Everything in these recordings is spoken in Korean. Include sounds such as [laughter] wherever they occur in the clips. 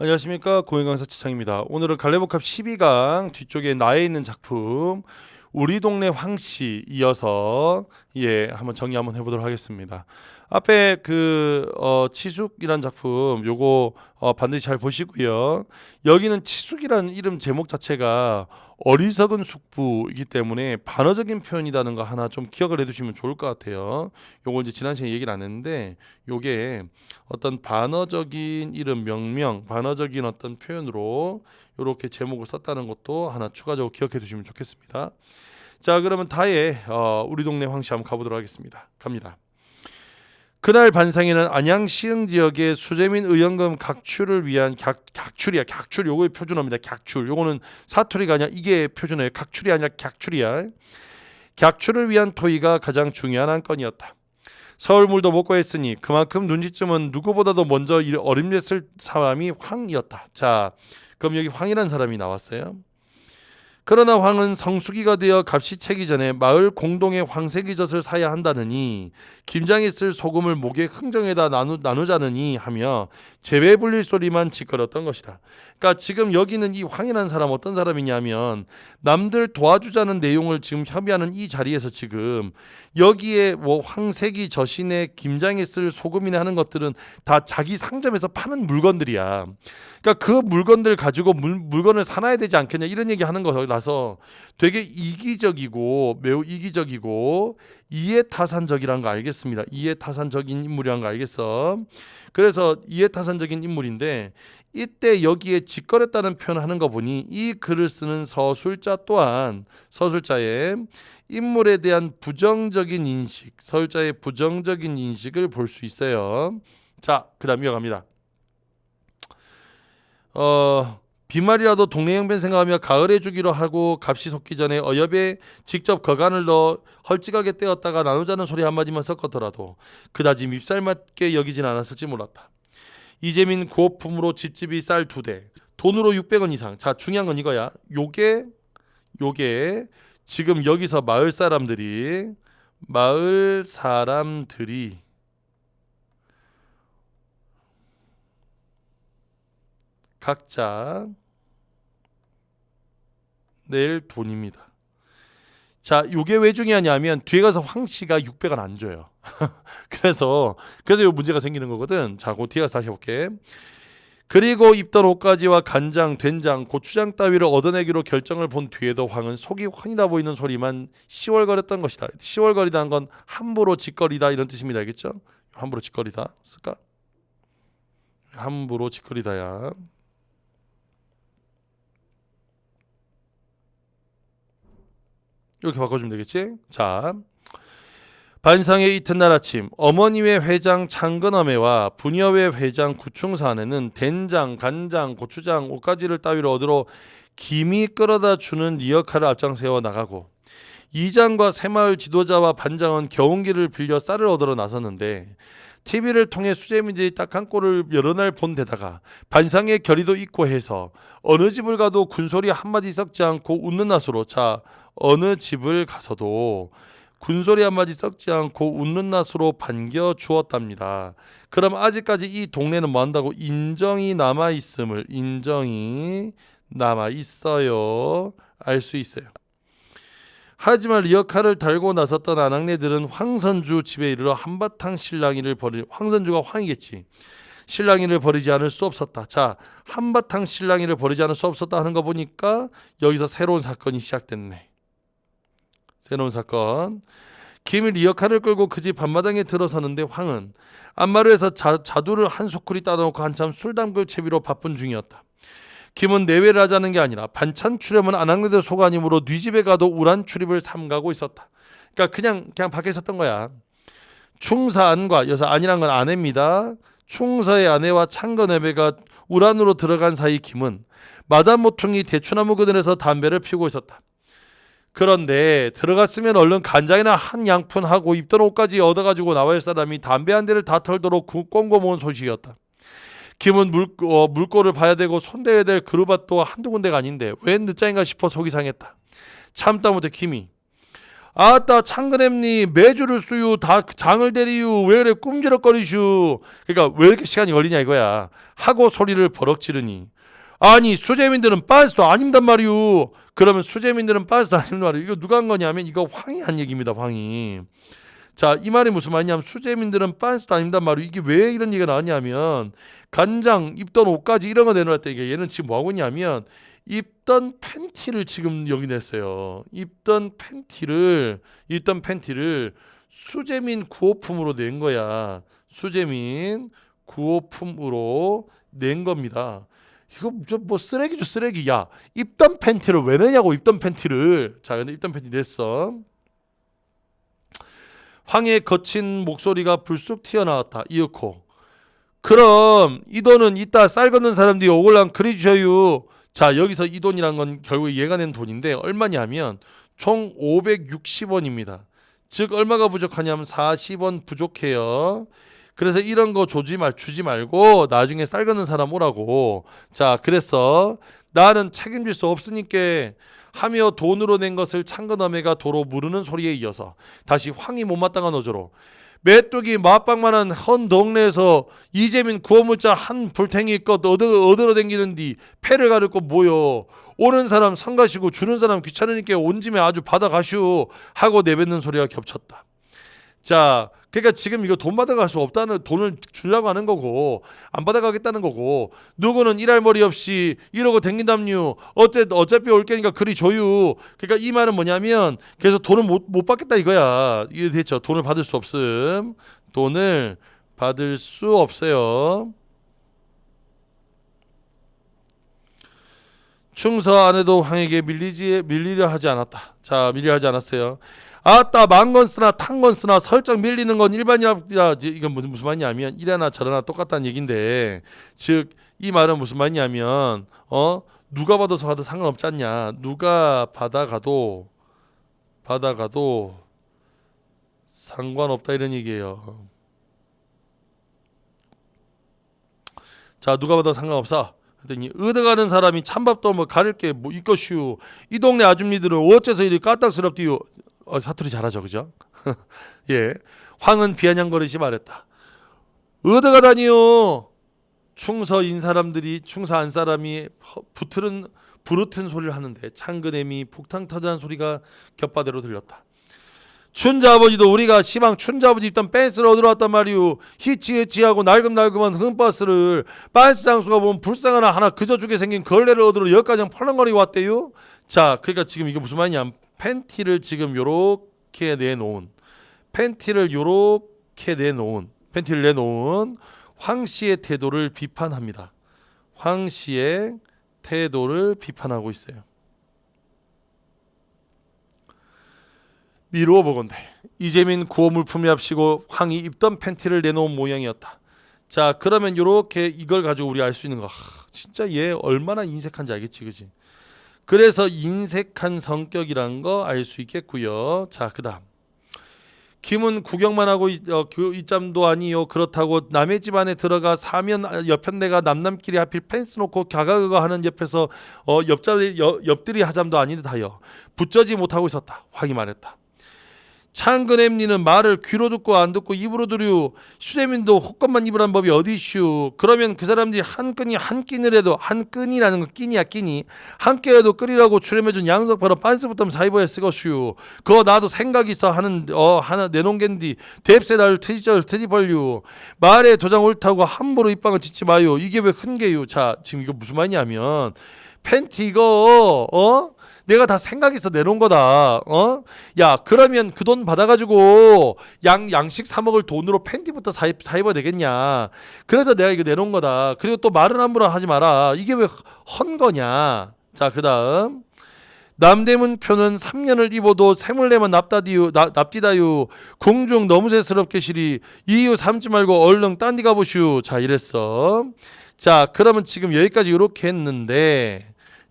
안녕하십니까 고인강사 치창입니다. 오늘은 갈래복합 12강 뒤쪽에 나에 있는 작품 우리 동네 황씨 이어서 예 한번 정리 한번 해보도록 하겠습니다. 앞에 그 어, 치숙이란 작품 요거 어, 반드시 잘 보시고요. 여기는 치숙이라는 이름 제목 자체가 어리석은 숙부이기 때문에 반어적인 표현이라는 거 하나 좀 기억을 해두시면 좋을 것 같아요. 요걸 이제 지난 시간에 얘기를 안 했는데 요게 어떤 반어적인 이름 명명, 반어적인 어떤 표현으로 이렇게 제목을 썼다는 것도 하나 추가적으로 기억해 두시면 좋겠습니다. 자, 그러면 다에 어, 우리 동네 황씨 한번 가보도록 하겠습니다. 갑니다. 그날 반상에는 안양 시흥 지역의 수재민 의원금 각출을 위한 각, 각출이야. 각출 요거의 표준어입니다. 각출. 요거는 사투리가 아니라 이게 표준어예요. 각출이 아니라 각출이야. 각출을 위한 토의가 가장 중요한 한 건이었다. 서울물도 먹고 했으니 그만큼 눈치쯤은 누구보다도 먼저 이 어림냈을 사람이 황이었다. 자 그럼 여기 황이라는 사람이 나왔어요 그러나 황은 성수기가 되어 값이 채기 전에 마을 공동의 황색이 젖을 사야 한다느니 김장에 쓸 소금을 목에 흥정에다 나누, 나누자느니 하며 제외 불릴 소리만 짓거렸던 것이다. 그러니까 지금 여기는 이 황이라는 사람 어떤 사람이냐면 남들 도와주자는 내용을 지금 협의하는 이 자리에서 지금 여기에 뭐 황색이 저신에 김장에 쓸 소금이나 하는 것들은 다 자기 상점에서 파는 물건들이야. 그러니까 그 물건들 가지고 물, 물건을 사놔야 되지 않겠냐 이런 얘기 하는 거라서 되게 이기적이고 매우 이기적이고 이해타산적이라는 거 알겠습니다. 이해타산적인 인물이라는 거 알겠어. 그래서 이해타산적인 인물인데 이때 여기에 짓거렸다는 표현을 하는 거 보니 이 글을 쓰는 서술자 또한 서술자의 인물에 대한 부정적인 인식, 서술자의 부정적인 인식을 볼 수 있어요. 자, 그다음 이어갑니다. 어 비말이라도 동네 형편 생각하며 가을에 주기로 하고 값이 솟기 전에 어엽에 직접 거간을 넣어 헐찍하게 떼었다가 나누자는 소리 한마디만 섞었더라도 그다지 밉살 맞게 여기진 않았을지 몰랐다. 이재민 구호품으로 집집이 쌀 두 대, 돈으로 600원 이상. 자 중요한 건 이거야. 요게 요게 지금 여기서 마을 사람들이 마을 사람들이 각자 낼 돈입니다. 자, 요게 왜 중요하냐면 뒤에 가서 황 씨가 600원 안 줘요. [laughs] 그래서 그래서 요 문제가 생기는 거거든. 자, 그 뒤에 가서 다시 해볼게. 그리고 입던 옷가지와 간장, 된장, 고추장 따위를 얻어내기로 결정을 본 뒤에도 황은 속이 환이다 보이는 소리만 시월거렸던 것이다. 시월거리다는 건 함부로 짓거리다 이런 뜻입니다. 알겠죠? 함부로 짓거리다 쓸까? 함부로 짓거리다야. 이렇게 바꿔주면 되겠지? 자, 반상의 이튿날 아침 어머니의 회장 창건어매와 부녀의 회장 구충사내는 된장, 간장, 고추장, 옷가지를 따위로 얻으러 김이 끌어다 주는 리어카를 앞장 세워 나가고 이장과 새마을 지도자와 반장은 겨운기를 빌려 쌀을 얻으러 나섰는데 TV를 통해 수재민들이 딱 한 꼴을 여러 날 본 데다가 반상의 결의도 있고 해서 어느 집을 가도 군소리 한마디 섞지 않고 웃는 낯으로 자 어느 집을 가서도 군소리 한마디 썩지 않고 웃는 낯으로 반겨 주었답니다. 그럼 아직까지 이 동네는 뭐 한다고 인정이 남아 있음을 인정이 남아 있어요. 알 수 있어요. 하지만 리어카를 달고 나섰던 아낙네들은 황선주 집에 이르러 한바탕 실랑이를 벌이 황선주가 황이겠지. 실랑이를 벌이지 않을 수 없었다. 자, 한바탕 실랑이를 벌이지 않을 수 없었다 하는 거 보니까 여기서 새로운 사건이 시작됐네. 새로운 사건. 김이 리어카를 끌고 그집 밤마당에 들어서는데 황은 안마루에서 자, 자두를 한 소쿠리 따놓고 한참 술 담글 채비로 바쁜 중이었다. 김은 내외를 하자는 게 아니라 반찬 출입은 안학네들 소관이므로 뉘 집에 가도 우란 출입을 삼가고 있었다. 그러니까 그냥 그냥 밖에 있었던 거야. 충사안과 여기서 안이란 건 아내입니다. 충서의 아내와 창건애배가 우란으로 들어간 사이 김은 마담 모퉁이 대추나무 그늘에서 담배를 피우고 있었다. 그런데 들어갔으면 얼른 간장이나 한 양푼 하고 입던 옷까지 얻어가지고 나와야 할 사람이 담배 한 대를 다 털도록 꽁고 모은 소식이었다. 김은 물, 어, 물꼬를 봐야 되고 손대야 될 그루밭도 한두 군데가 아닌데 웬 늦장인가 싶어 속이 상했다. 참다 못해 김이 아따 창근햄니 매주를 쓰유 다 장을 대리유 왜 그래 꿈지럭거리슈 그러니까 왜 이렇게 시간이 걸리냐 이거야 하고 소리를 버럭 지르니 아니 수재민들은 빤스도 아닙단 말이유 그러면 수재민들은 빤스도 아닙단 말이유 이거 누가 한 거냐면 이거 황이 한 얘기입니다 황이. 자 이 말이 무슨 말이냐면 수재민들은 빤스도 아닙단 말이유 이게 왜 이런 얘기가 나왔냐면 간장 입던 옷까지 이런 거 내놓았다 이게. 얘는 지금 뭐 하고 있냐면 입던 팬티를 지금 여기 냈어요. 입던 팬티를 입던 팬티를 수재민 구호품으로 낸 거야. 수재민 구호품으로 낸 겁니다. 이거 저뭐 쓰레기죠 쓰레기. 야 입던 팬티를 왜 내냐고 입던 팬티를. 자 근데 입던 팬티 냈어. 황의 거친 목소리가 불쑥 튀어나왔다. 이윽고 그럼 이 돈은 이따 쌀 걷는 사람들이 오글랑 그리 주셔요. 자 여기서 이 돈이란 건 결국 얘가 낸 돈인데 얼마냐면 총 560원입니다. 즉 얼마가 부족하냐면 40원 부족해요. 그래서 이런 거 조지 말 주지 말고 나중에 쌀 걷는 사람 오라고. 자 그래서 나는 책임질 수 없으니까 하며 돈으로 낸 것을 창건어매가 도로 무르는 소리에 이어서 다시 황이 못마땅한 어조로 메뚜기 맛방만한 헌 동네에서 이재민 구호물자 한 불탱이 것 얻어, 얻으러 댕기는디 패를 것 뭐여 오는 사람 성가시고 주는 사람 귀찮으니까 온 짐에 아주 받아가슈 하고 내뱉는 소리가 겹쳤다 자 그러니까 지금 이거 돈 받아갈 수 없다는 돈을 주려고 하는 거고 안 받아가겠다는 거고 누구는 일할 머리 없이 이러고 댕긴담요 어째 어차피 올 게니까 그리 줘유. 그러니까 이 말은 뭐냐면 그래서 돈을 못, 못 받겠다 이거야. 이게 됐죠? 돈을 받을 수 없음. 돈을 받을 수 없어요. 충서 안에도 황에게 밀리지 밀리려 하지 않았다. 자 밀리려 하지 않았어요 아따 망건 쓰나 탄건 쓰나 설정 밀리는 건 일반이라 이건 무슨 무슨 말이냐면 이래나 저래나 똑같다는 얘긴데 즉 이 말은 무슨 말이냐면 어 누가 받아서 받아 상관없지 않냐 누가 받아가도 받아가도 상관없다 이런 얘기예요. 자 누가 받아도 상관없어. 그랬더니 얻어가는 사람이 찬밥도 뭐 가릴 게뭐 있것이오. 이 동네 아줌니들은 어째서 이리 까딱스럽디요. 어, 사투리 잘하죠, 그죠? [laughs] 예. 황은 비아냥거리시 말했다. 얻어가다니요. 충서인 사람들이 충서한 사람이 허- 붙은 부르튼 소리를 하는데 창근햄이 폭탄 터지는 소리가 곁바대로 들렸다. 춘자 아버지도 우리가 시방 춘자 아버지 입던 빤스를 얻으러 왔단 말이오. 히치히치하고 날금날금한 흠바스를 빤스 장수가 보면 불쌍하나 하나 그저 주게 생긴 걸레를 얻으러 여기까지 펄렁거리고 왔대요. 자, 그러니까 지금 이게 무슨 말이냐? 팬티를 지금 요렇게 내놓은 팬티를 요렇게 내놓은 팬티를 내놓은 황 씨의 태도를 비판합니다. 황 씨의 태도를 비판하고 있어요. 미루어 보건대 이재민 구호 물품이 합시고 황이 입던 팬티를 내놓은 모양이었다. 자 그러면 요렇게 이걸 가지고 우리 알 수 있는 거 하, 진짜 얘 얼마나 인색한지 알겠지 그지? 그래서 인색한 성격이란 거 알 수 있겠고요. 자 그다음. 김은 구경만 하고 있, 어, 그 이짬도 아니요. 그렇다고 남의 집 안에 들어가 사면 옆편내가 남남끼리 하필 펜스 놓고 갸가그가 하는 옆에서 어, 옆자리 옆, 옆들이 하잠도 아니듯하여 붙저지 못하고 있었다. 황이 말했다 창근햄니는 말을 귀로 듣고 안 듣고 입으로 들유. 수재민도 헛것만 입으란 법이 어디슈? 그러면 그 사람들이 한 끈이 한 끼를 해도 한 끈이라는 건 끼니야 끼니. 한 끼라도 끓이라고 출연해준 양석 바로 빤스부터 사이버에 쓰거슈. 그거 나도 생각 있어 하는 어 하나 내놓은 겐디 뎁세 나를 트지절 트지벌유. 말에 도장 옳다고 함부로 입방을 짓지 마요. 이게 왜 흔게요 자 지금 이거 무슨 말이냐면 팬티 이거 어 내가 다 생각해서 내놓은 거다. 어? 야, 그러면 그 돈 받아가지고 양 양식 사 먹을 돈으로 팬티부터 사, 입, 사 입어야 되겠냐? 그래서 내가 이거 내놓은 거다. 그리고 또 말은 함부로 하지 마라. 이게 왜 헌 거냐? 자, 그 다음. 남대문 표는 3년을 입어도 내면 납다디유 나, 납디다유 궁중 너무 새스럽게 시리 이유 삼지 말고 얼른 딴 데 가보슈 자 이랬어 자 그러면 지금 여기까지 이렇게 했는데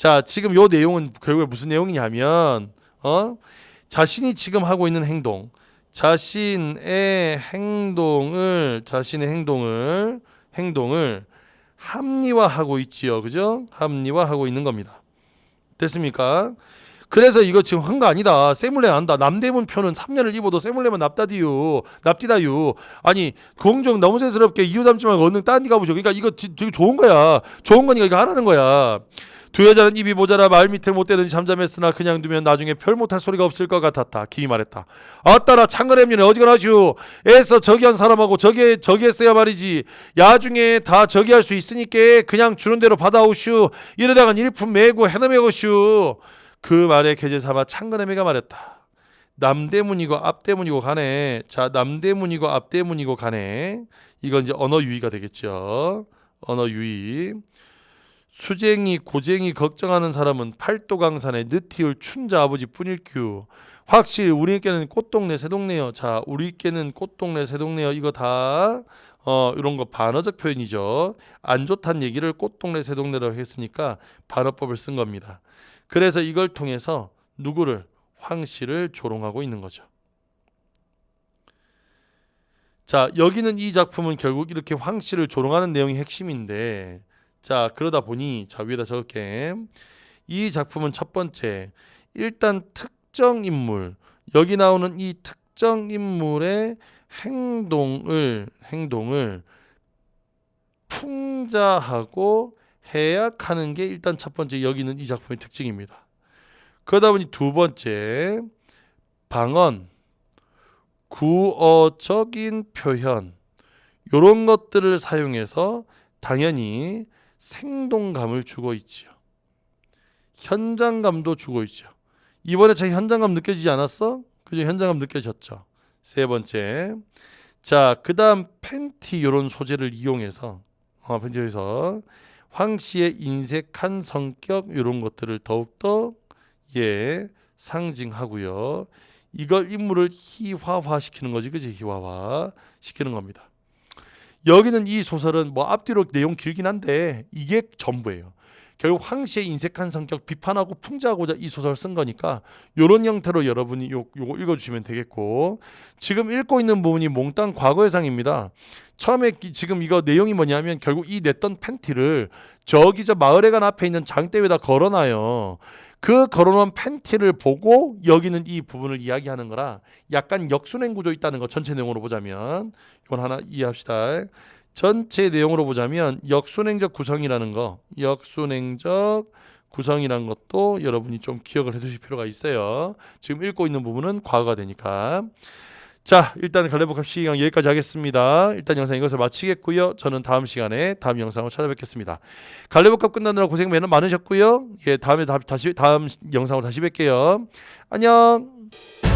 자, 지금 요 내용은 결국에 무슨 내용이냐면 어? 자신이 지금 하고 있는 행동, 자신의 행동을 자신의 행동을 행동을 합리화하고 있지요. 그죠? 합리화하고 있는 겁니다. 됐습니까? 그래서 이거 지금 한 거 아니다. 세물레 한다. 남대문 표는 3년을 입어도 세물레만 납다디유. 납디다유. 아니 공정 너무 재스럽게 이유 삼지 말고 얼른 딴 데 가보죠. 그러니까 이거 지- 되게 좋은 거야. 좋은 거니까 이거 하라는 거야. 두 여자는 입이 모자라 말 밑을 못 대는지 잠잠했으나 그냥 두면 나중에 별 못할 소리가 없을 것 같았다. 기이 말했다. 아따라 창거렘니는 어지간하슈. 애써 저기한 사람하고 저기 저기 했어야 말이지. 야중에 다 저기 할 수 있으니까 그냥 주는 대로 받아오슈. 이러다간 일품 매고 해넘해고슈. 그 말에 계제 삼아 창거렘이가 말했다. 남대문이고 앞대문이고 가네. 자 남대문이고 앞대문이고 가네. 이건 이제 언어 유의가 되겠죠. 언어 유의. 수쟁이 고쟁이 걱정하는 사람은 팔도강산의 느티울 춘자 아버지뿐일규. 확실히 우리께는 꽃동네 새동네요. 자, 우리께는 꽃동네 새동네요. 이거 다 어, 이런 거 반어적 표현이죠. 안 좋다는 얘기를 꽃동네 새동네라고 했으니까 반어법을 쓴 겁니다. 그래서 이걸 통해서 누구를 황 씨를 조롱하고 있는 거죠. 자, 여기는 이 작품은 결국 이렇게 황 씨를 조롱하는 내용이 핵심인데 자, 그러다 보니 자, 위에다 적을게. 이 작품은 첫 번째. 일단 특정 인물. 여기 나오는 이 특정 인물의 행동을 행동을 풍자하고 해약하는 게 일단 첫 번째. 여기는 이 작품의 특징입니다. 그러다 보니 두 번째. 방언. 구어적인 표현. 요런 것들을 사용해서 당연히 생동감을 주고 있지요. 현장감도 주고 있죠. 이번에 제 현장감 느껴지지 않았어? 그죠? 현장감 느껴졌죠. 세 번째. 자, 그 다음 팬티 요런 소재를 이용해서 어, 팬티에서 황 씨의 인색한 성격 요런 것들을 더욱더 예, 상징하고요. 이걸 인물을 희화화 시키는 거지. 그지? 희화화 시키는 겁니다. 여기는 이 소설은 뭐 앞뒤로 내용 길긴 한데 이게 전부예요. 결국 황 씨의 인색한 성격 비판하고 풍자하고자 이 소설을 쓴 거니까 요런 형태로 여러분이 요, 요거 읽어주시면 되겠고 지금 읽고 있는 부분이 몽땅 과거의상입니다. 처음에 기- 지금 이거 내용이 뭐냐면 결국 이 냈던 팬티를 저기 저 마을회관 앞에 있는 장대 위에다 걸어놔요. 그 걸어놓은 팬티를 보고 여기는 이 부분을 이야기하는 거라 약간 역순행 구조 있다는 거 전체 내용으로 보자면 이건 하나 이해합시다. 전체 내용으로 보자면 역순행적 구성이라는 거, 역순행적 구성이라는 것도 여러분이 좀 기억을 해두실 필요가 있어요. 지금 읽고 있는 부분은 과거가 되니까. 자, 일단 갈래복합 시간 여기까지 하겠습니다. 일단 영상 이것을 마치겠고요. 저는 다음 시간에 다음 영상으로 찾아뵙겠습니다. 갈래복합 끝나느라 고생 많으셨고요. 예, 다음에 다, 다시 다음 영상으로 다시 뵐게요. 안녕.